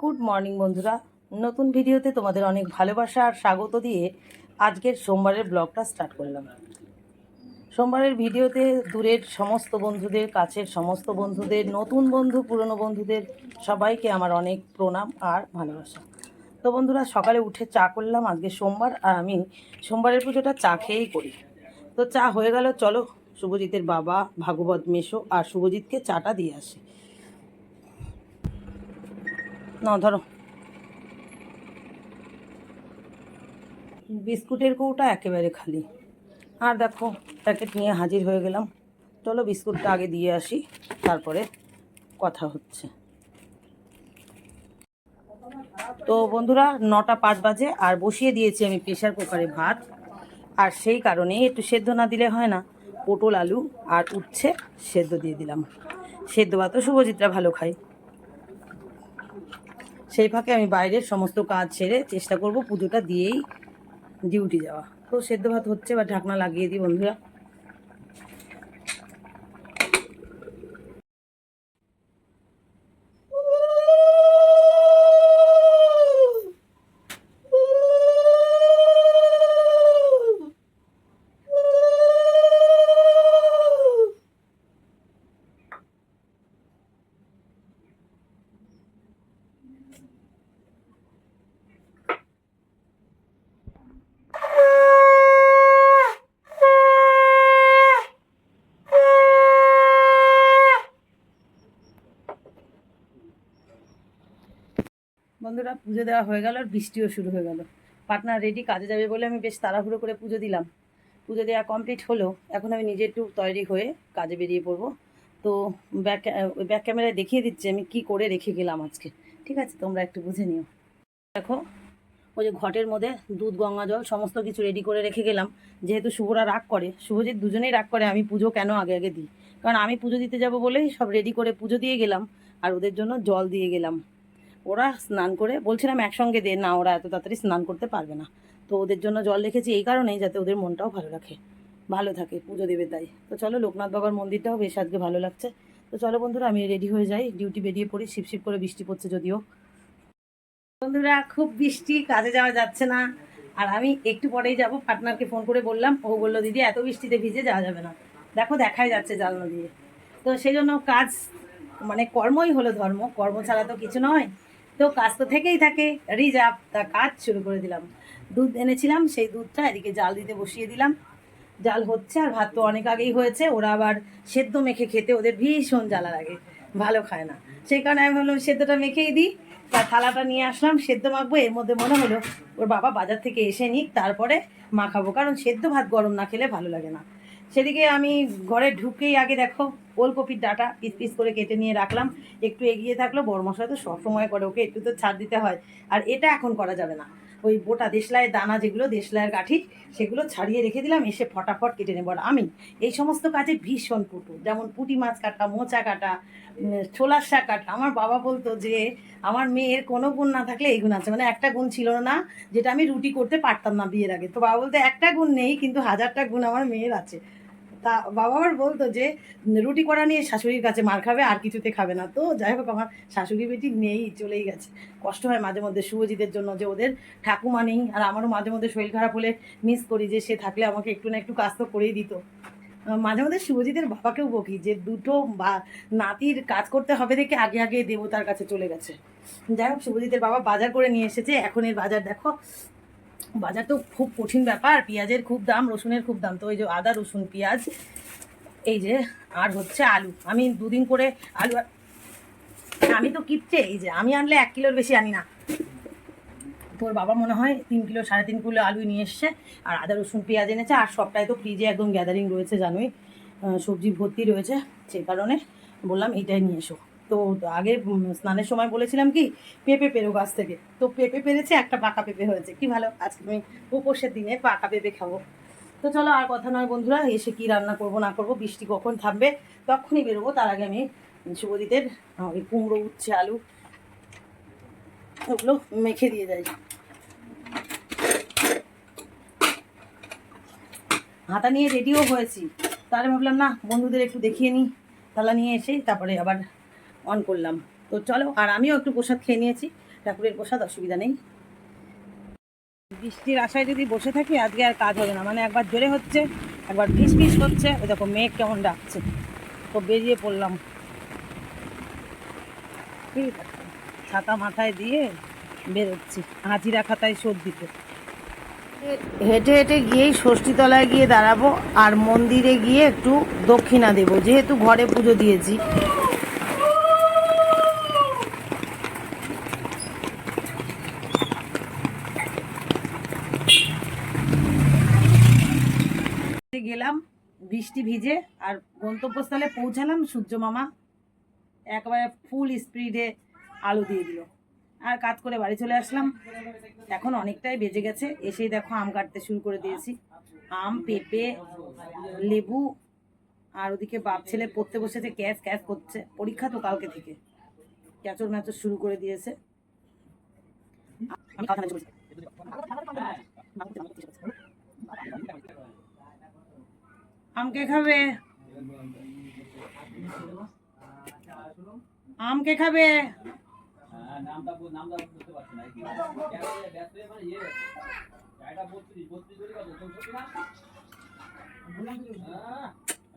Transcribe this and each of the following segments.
Good morning বন্ধুরা। নতুন ভিডিওতে তোমাদের অনেক ভালোবাসা আর স্বাগত দিয়ে আজকের সোমবারের ব্লগটা স্টার্ট করলাম। সোমবারের ভিডিওতে দূরের সমস্ত বন্ধুদের, কাছের সমস্ত বন্ধুদের, নতুন বন্ধু, পুরনো বন্ধুদের সবাইকে আমার অনেক প্রণাম আর ভালোবাসা। তো বন্ধুরা, সকালে উঠে চা করলাম আজকে সোমবার আর আমি সোমবারের পুজোটা চা খেয়েই করি। তো চা হয়ে গেল, চলো শুভজিতের বাবা ভাগবত মেশো আর শুভজিৎকে চাটা দিয়ে আসি। না, ধরো। বিস্কুটের কৌটা একেবারে খালি। আর দেখো, প্যাকেট নিয়ে হাজির হয়ে গেলাম। চলো বিস্কুটটা আগে দিয়ে আসি, তারপরে কথা হচ্ছে। তো বন্ধুরা, নটা পাঁচ বাজে, আর বসিয়ে দিয়েছি আমি প্রেশার কুকারে ভাত। আর সেই কারণে একটু সেদ্ধ না দিলে হয় না, পটল, আলু, আর উচ্ছে সেদ্ধ দিয়ে দিলাম। সেদ্ধ ভাতও শুভজিৎরা ভালো খায়। সেই ফাঁকে আমি বাইরের সমস্ত কাজ ছেড়ে চেষ্টা করব পুজোটা দিয়েই ডিউটি যাওয়া। তো সেদ্ধ ভাত হচ্ছে বা ঢাকনা লাগিয়ে দিই বন্ধুরা। বন্ধুরা পুজো দেওয়া হয়ে গেল আর বৃষ্টিও শুরু হয়ে গেল। পার্টনার রেডি কাজে যাবে বলে আমি বেশ তাড়াহুড়ো করে পুজো দিলাম। পুজো দেওয়া কমপ্লিট হলো, এখন আমি নিজে একটু তৈরি হয়ে কাজে বেরিয়ে পড়ব। তো ব্যাক ব্যাক ক্যামেরায় দেখিয়ে দিচ্ছি আমি কি করে রেখে গেলাম আজকে। ঠিক আছে, তোমরা একটু বুঝে নিও। দেখো, ওই যে ঘটের মধ্যে দুধ, গঙ্গা জল সমস্ত কিছু রেডি করে রেখে গেলাম। যেহেতু শুভরা রাগ করে, শুভজিৎ দুজনেই রাগ করে আমি পুজো কেন আগে আগে দিই? কারণ আমি পুজো দিতে যাব বলেই সব রেডি করে পুজো দিয়ে গেলাম, আর ওদের জন্য জল দিয়ে গেলাম। ওরা স্নান করে, বলছিলাম একসঙ্গে দে, না ওরা এত তাড়াতাড়ি স্নান করতে পারবে না। তো ওদের জন্য জল রেখেছি এই কারণেই যাতে ওদের মনটাও ভালো রাখে, ভালো থাকে পুজো দেবে তাই তো চলো লোকনাথ বাবার মন্দিরটাও বেশ আজকে ভালো লাগছে। তো চলো বন্ধুরা, আমি রেডি হয়ে যাই, ডিউটি বেরিয়ে পড়ি শিপ শিপ করে বৃষ্টি পড়ছে যদিও। বন্ধুরা, খুব বৃষ্টি, কাজে যাওয়া যাচ্ছে না। আর আমি একটু পরেই যাব, পার্টনারকে ফোন করে বললাম, ও বলল, দিদি, এত বৃষ্টিতে ভিজে যাওয়া যাবে না। দেখো, দেখাই যাচ্ছে জানলা দিয়ে। তো সেই জন্য কাজ মানে কর্মই হলো ধর্ম, কর্ম ছাড়া তো কিছু নয়। তো কাজ তো থেকেই থাকে। রিজার্ভ তা কাজ শুরু করে দিলাম। দুধ এনেছিলাম, সেই দুধটা এদিকে জাল দিতে বসিয়ে দিলাম। জাল হচ্ছে আর ভাত তো অনেক আগেই হয়েছে, ওরা আবার সেদ্ধ মেখে খেতে ওদের ভীষণ জ্বালা লাগে, ভালো খায় না। সেই কারণে আমি ভাবলাম সেদ্ধটা মেখেই দিই তার থালাটা নিয়ে আসলাম, সেদ্ধ মাখবো, এর মধ্যে মনে হলো ওর বাবা বাজার থেকে এসে নিক, তারপরে মাখাবো, কারণ সেদ্ধ ভাত গরম না খেলে ভালো লাগে না। সেদিকে আমি ঘরে ঢুকেই আগে দেখো, ওলকপির ডাটা পিস পিস করে কেটে নিয়ে রাখলাম, একটু এগিয়ে থাকল বড় মশলা তো সবসময় করে, ওকে একটু তো ছাড় দিতে হয়। আর এটা এখন করা যাবে না। ওই গোটা দেশলাইয়ের দানা যেগুলো, দেশলাইয়ের কাঠি সেগুলো ছাড়িয়ে রেখে দিলাম, এসে ফটাফট কেটে নেব। আমি এই সমস্ত কাজে ভীষণ পুটু যেমন পুঁটি মাছ কাটা, মোচা কাটা ছোলার শাক কাটা। আমার বাবা বলতো যে, আমার মেয়ের কোনো গুণ না থাকলে এই গুণ আছে। মানে একটা গুণ ছিল না, যেটা আমি রুটি করতে পারতাম না বিয়ের আগে। তো বাবা বলতো, একটা গুণ নেই, কিন্তু হাজারটা গুণ আমার মেয়ের আছে। তা বাবা আবার বলতো যে, রুটি করা নিয়ে শাশুড়ির কাছে মার খাবে, আর কিছুতে খাবে না। তো যাই হোক, আমার শাশুড়ি বেটি নেই, চলেই গেছে। কষ্ট হয় মাঝে মধ্যে শুভজিতের জন্য যে ওদের ঠাকুমা নেই, আর আমারও মাঝে মধ্যে শরীর খারাপ হলে মিস করি যে সে থাকলে আমাকে একটু না একটু কাজ তো করেই দিত। মাঝে মধ্যে শুভজিতের বাবাকেও বকি যে, দুটো বা নাতির কাজ করতে হবে দেখে আগে আগে দেবতার কাছে চলে গেছে। যাই হোক, শুভজিতের বাবা বাজার করে নিয়ে এসেছে, এখন এর বাজার দেখো। বাজার তো খুব কঠিন ব্যাপার। পেঁয়াজের খুব দাম, রসুনের খুব দাম। তো ওই যে আদা, রসুন, পেঁয়াজ, এই যে, আর হচ্ছে আলু। আমি দুদিন করে আলু আমি তো কিপটে এই যে, আমি আনলে এক কিলোর বেশি আনি না। তোর বাবা মনে হয় তিন কিলো, সাড়ে তিন কিলো আলু নিয়ে এসছে, আর আদা, রসুন, পেঁয়াজ এনেছে, আর সবটাই তো ফ্রিজে একদম গ্যাদারিং রয়েছে, জানোই। সবজি ভর্তি রয়েছে সেই কারণে বললাম এইটাই নিয়ে এসো। তো আগে স্নানের সময় বলেছিলাম কি, পেঁপে পেরো গাছ থেকে। তো পেঁপে পেরেছে, একটা পাকা পেঁপে হয়েছে। কি ভালো, আজকে আমি উপোসের দিনে পাকা পেঁপে খাব। তো চলো, আর কথা নয় বন্ধুরা, এসে কি রান্না করব, না করব, বৃষ্টি কখন থামবে, তখনই বেরোবো। তার আগে আমি শুভদিতের ওই কুমড়ো, উচ্ছে, আলু, ওগুলো মেখে দিয়ে যাই। হাতা নিয়ে রেডিও হয়েছি। তাহলে ভাবলাম, না, বন্ধুদের একটু দেখিয়ে নিই। তালা নিয়ে এসে তারপরে আবার অন করলাম। তো চলো, আর আমিও একটু প্রসাদ খেয়ে নিয়েছি। ঠাকুরের প্রসাদ, অসুবিধা নেই। বৃষ্টির আশায় যদি বসে থাকি, আজকে আর কাজ হবে না। মানে একবার জোরে হচ্ছে, একবার ফিস ফিস হচ্ছে ওই দেখো, মেঘ কেমন ডাকছে। তো বেরিয়ে পড়লাম। ঠিক আছে ছাতা মাথায় দিয়ে বেরোচ্ছি। হাজিরা খাতায় শোধ দিতে। হেঁটে হেঁটে গিয়েই ষষ্ঠীতলায় গিয়ে দাঁড়াবো, আর মন্দিরে গিয়ে একটু দক্ষিণা দেব। যেহেতু ঘরে পুজো দিয়েছি। গেলাম, বৃষ্টি ভিজে আর গন্তব্যস্থলে পৌঁছালাম সূর্য মামা। একেবারে ফুল স্পিডে আলু দিয়ে দিল। আর কাজ করে বাড়ি চলে আসলাম। এখন অনেকটাই বেজে গেছে। এসেই দেখো আম কাটতে শুরু করে দিয়েছি। আম, পেঁপে, লেবু আর ওদিকে বাপ ছেলে পড়তে বসেছে, ক্যাচ ক্যাচ করছে। পরীক্ষা তো কালকে থেকে। ক্যাচর ম্যাচর শুরু করে দিয়েছে। আমি খাওয়া দাওয়া করছি। আম কে খাবে আম কে খাবে হয়ে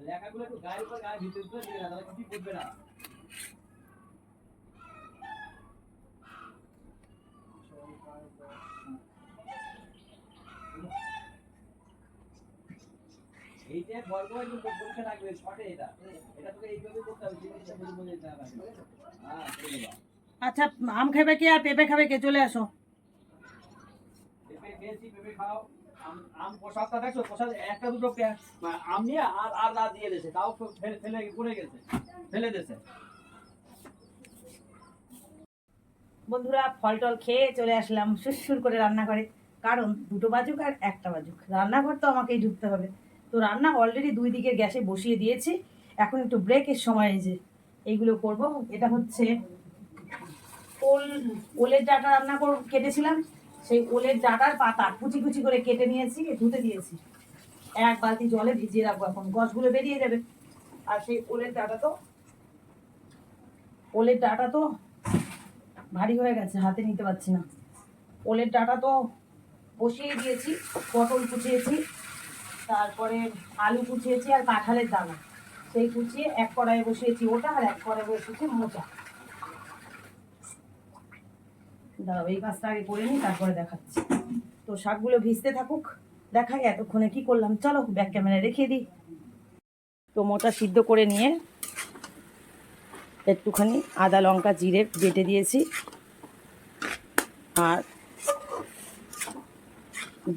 লেখাগুলো একটু গায়ের উপর গায়ে ভিতরে দিয়ে দাও, কিছু বুঝবে না এইটা হয় পরীক্ষা লাগবে শর্টে এটা এটা তোকে এইভাবে করতে হবে জিনিসটা বুঝে বুঝে দিতে হবে হ্যাঁ আচ্ছা আম খাবে কে আর পেঁপে খাবে কে চলে আসো পেঁপে খেয়েছি, পেঁপে খাও। আম- আম প্রসাদটা দেখছ? প্রসাদ একটা দুটো পে- আম নিয়ে আর আর না দিয়ে দিয়েছে। তাও ফে- ফেলে- ফেলে পড়ে গেছে। ফেলে দিয়েছে। বন্ধুরা ফল টল খেয়ে চলে আসলাম সুরসুর করে রান্না করে কারণ দুটো বাজুক আর একটা বাজুক রান্নাঘর তো আমাকেই ঢুকতে হবে তো রান্না অলরেডি দুই দিকের গ্যাসে বসিয়ে দিয়েছি। এখন একটু ব্রেকের সময় যে এইগুলো করব। এটা হচ্ছে ওল, ওলের ডাটা রান্না কর, কেটেছিলাম। সেই ওলের ডাটার পাতা কুচি কুচি করে কেটে নিয়েছি, ধুতে দিয়েছি। এক বালতি জলে ভিজিয়ে রাখব এখন, গছগুলো বেরিয়ে যাবে। আর সেই ওলের ডাটা তো, ওলের ডাটা তো ভারী হয়ে গেছে, হাতে নিতে পারছি না। ওলের ডাটা তো বসিয়ে দিয়েছি, পটল কুচিয়েছি। তারপরে আলু কুচিয়েছি আর কাঁঠালের দানা। সেই কুচিয়ে এক কড়াইয়ে বসিয়েছি ওটা আর এক কড়াই বসিয়েছি মোচা। দাঁড়াও, এই কাজটা আগে করে নিই, তারপরে দেখাচ্ছি। তো শাকগুলো ভিজতে থাকুক, দেখাই এতক্ষণে কি করলাম। চলো ব্যাক ক্যামেরায় রেখে দিই। তো মোটা সিদ্ধ করে নিয়ে একটুখানি আদা, লঙ্কা, জিরে বেটে দিয়েছি। আর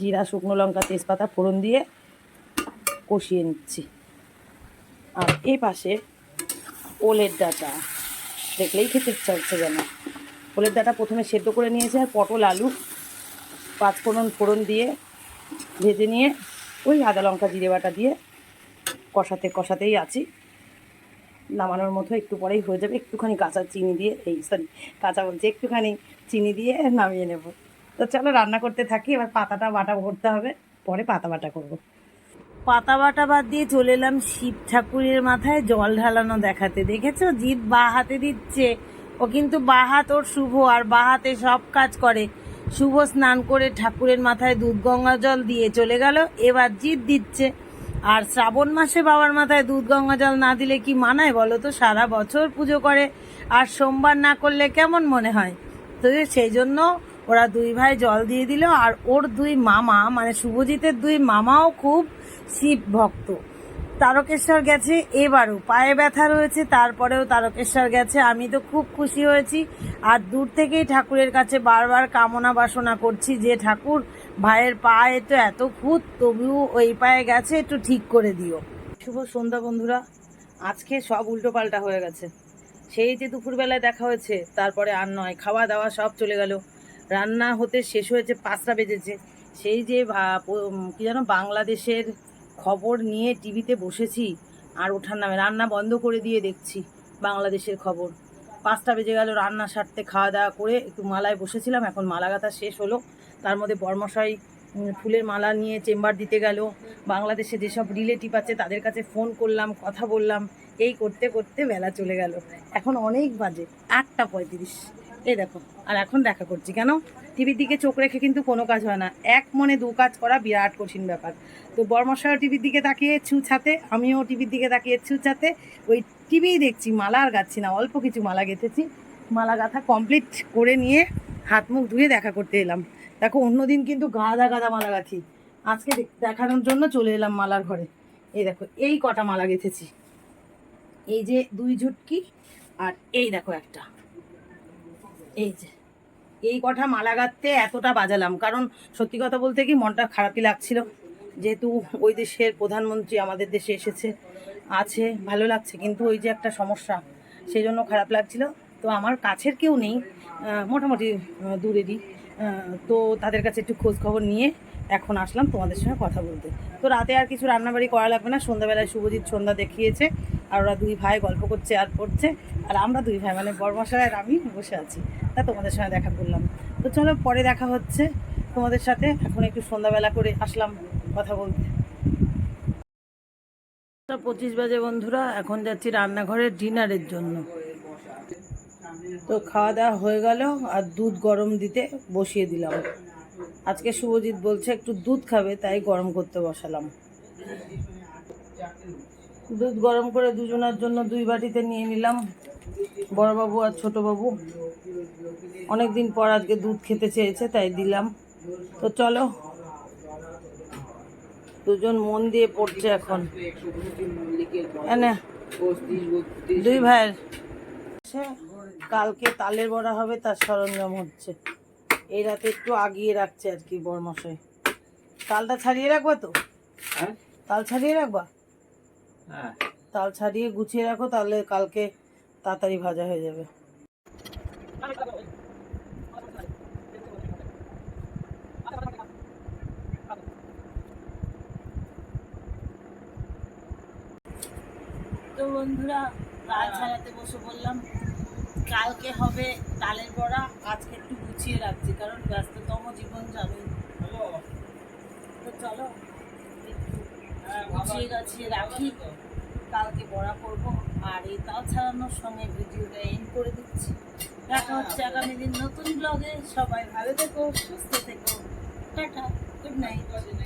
জিরা, শুকনো লঙ্কা, তেজপাতা, ফোড়ন দিয়ে কষিয়ে নিচ্ছি। আর এই পাশে ওলের ডাটা। দেখলেই খেতে ইচ্ছা হচ্ছে যেন। ওলের ডাটা প্রথমে সেদ্ধ করে নিয়েছি আর পটল, আলু, পাঁচফোড়ন ফোড়ন দিয়ে ভেজে নিয়ে ওই আদা লঙ্কা, জিরে বাটা দিয়ে কষাতে কষাতেই আছি। নামানোর মতো একটু পরেই হয়ে যাবে। একটুখানি কাঁচা চিনি দিয়ে এই সরি কাঁচা বলছি, একটুখানি চিনি দিয়ে নামিয়ে নেব। তো চলো রান্না করতে থাকি। এবার পাতাটা বাটা করতে হবে। পরে পাতা বাটা করব। পাতা বাটা বাদ দিয়ে চলে এলাম শিব ঠাকুরের মাথায় জল ঢালানো দেখাতে। দেখেছ? জিৎ বা হাতে দিচ্ছে। ও কিন্তু বা হাত ওর শুভ, আর বা হাতে সব কাজ করে। শুভ স্নান করে ঠাকুরের মাথায় দুধ গঙ্গা জল দিয়ে চলে গেল। এবার জিৎ দিচ্ছে। আর শ্রাবণ মাসে বাবার মাথায় দুধ গঙ্গা জল না দিলে কি মানায় বলো তো? সারা বছর পুজো করে। আর সোমবার না করলে কেমন মনে হয়? তো সেই জন্য ওরা দুই ভাই জল দিয়ে দিল আর ওর দুই মামা মানে শুভজিতের দুই মামাও খুব শিব ভক্ত। তারকেশ্বর গেছে এবারও, পায়ে ব্যথা রয়েছে, তারপরেও তারকেশ্বর গেছে। আমি তো খুব খুশি হয়েছি আর দূর থেকেই ঠাকুরের কাছে বারবার কামনা বাসনা করছি যে ঠাকুর, ভাইয়ের পায়ে তো এত খুঁত, তবুও ওই পায়ে গেছে, একটু ঠিক করে দিও। শুভ সন্ধ্যা বন্ধুরা, আজকে সব উল্টো পাল্টা হয়ে গেছে। সেই যে দুপুরবেলায় দেখা হয়েছে, তারপরে আর নয়, খাওয়া দাওয়া সব চলে গেল। রান্না হতে শেষ হয়েছে, পাঁচটা বেজেছে। সেই যে কী যেন বাংলাদেশের খবর নিয়ে টিভিতে বসেছি আর ওঠার নামে, রান্না বন্ধ করে দিয়ে দেখছি বাংলাদেশের খবর। পাঁচটা বেজে গেল, রান্না সারতে খাওয়া দাওয়া করে একটু মালায় বসেছিলাম, এখন মালা গাঁথা শেষ হলো। তার মধ্যে বর্মশাই ফুলের মালা নিয়ে চেম্বার দিতে গেল। বাংলাদেশে যেসব রিলেটিভ আছে তাদের কাছে ফোন করলাম, কথা বললাম। এই করতে করতে বেলা চলে গেল। এখন অনেক বাজে, আটটা পঁয়ত্রিশ। এই দেখো, আর এখন দেখা করছি কেন? টিভির দিকে চোখ রেখে কিন্তু কোনো কাজ হয় না। এক মনে দু কাজ করা বিরাট কঠিন ব্যাপার। তো বর্মশাও টিভির দিকে তাকিয়ে ছুঁচাতে আমিও টিভির দিকে তাকিয়ে ছুঁচাতে ওই টিভিই দেখছি, মালা আর গাচ্ছি না, অল্প কিছু মালা গেঁথেছি। মালা গাঁথা কমপ্লিট করে নিয়ে হাত মুখ ধুয়ে দেখা করতে এলাম। দেখো, অন্যদিন কিন্তু গাদা গাদা মালা গাঁথি। আজকে দেখানোর জন্য চলে এলাম মালার ঘরে। এই দেখো, এই কটা মালা গেঁথেছি। এই যে দুই ঝুটকি, আর এই দেখো একটা। এই যে, এই কটা মালা গাঁথতে এতটা বাজালাম। কারণ সত্যি কথা বলতে কি, মনটা খারাপই লাগছিল। যেহেতু ওই দেশের প্রধানমন্ত্রী আমাদের দেশে এসেছে, আছে, ভালো লাগছে, কিন্তু ওই যে একটা সমস্যা, সেই জন্য খারাপ লাগছিল। তো আমার কাছের কেউ নেই মোটামুটি দূরেরই তো তাদের কাছে একটু খোঁজ খবর নিয়ে এখন আসলাম তোমাদের সঙ্গে কথা বলতে। তো রাতে আর কিছু রান্নাবাড়ি করা লাগবে না, সন্ধ্যাবেলায় শুভজিৎ সন্ধ্যা দেখিয়েছে, আর ওরা দুই ভাই গল্প করছে আর পড়ছে, আর আমরা দুই ভাই মানে বর্মশায় আর আমি বসে আছি। তা তোমাদের সঙ্গে দেখা করলাম। তো চলো পরে দেখা হচ্ছে তোমাদের সাথে। এখন একটু সন্ধ্যাবেলা করে আসলাম কথা বলতে। পঁচিশ বাজে বন্ধুরা, এখন যাচ্ছি রান্নাঘরে ডিনারের জন্য। তো খাওয়া দাওয়া হয়ে গেল আর দুধ গরম দিতে বসিয়ে দিলাম। আজকে শুভজিৎ বলছে একটু দুধ খাবে, তাই গরম করতে বসালাম। দুধ গরম করে দুজনের জন্য দুই বাটিতে নিয়ে নিলাম। বড়বাবু আর ছোটবাবু। অনেক দিন পর আজকে দুধ খেতে চেয়েছে তাই দিলাম। তো চলো দুজন মন দিয়ে পড়ছে এখন। এনে দুই ভাইয়ের কালকে তালের বড়া হবে তার সরঞ্জাম হচ্ছে। এই রাতে একটু আগিয়ে রাখছে আর কি বরমশাই। তালটা ছাড়িয়ে রাখবা তো? হ্যাঁ। তাল ছাড়িয়ে রাখবা? হ্যাঁ। তাল ছাড়িয়ে গুছিয়ে রাখো তাহলে কালকে তাড়াতাড়ি ভাজা হয়ে যাবে। তো বন্ধুরা তাল ছাড়াতে বসে বললাম, কালকে হবে তালের বড়া, আজকে একটু গুছিয়ে রাখছি, কারণ ব্যস্ততম জীবন যাবে। তো চলো গুছিয়ে গাছিয়ে রাখি, কালকে বড়া করব। আর এই তাল ছাড়ানোর সঙ্গে ভিডিওটা এন্ড করে দিচ্ছি। দেখা হচ্ছে আগামী দিন নতুন ব্লগে সবাই ভালো থেকো, সুস্থ থেকো। Tata good night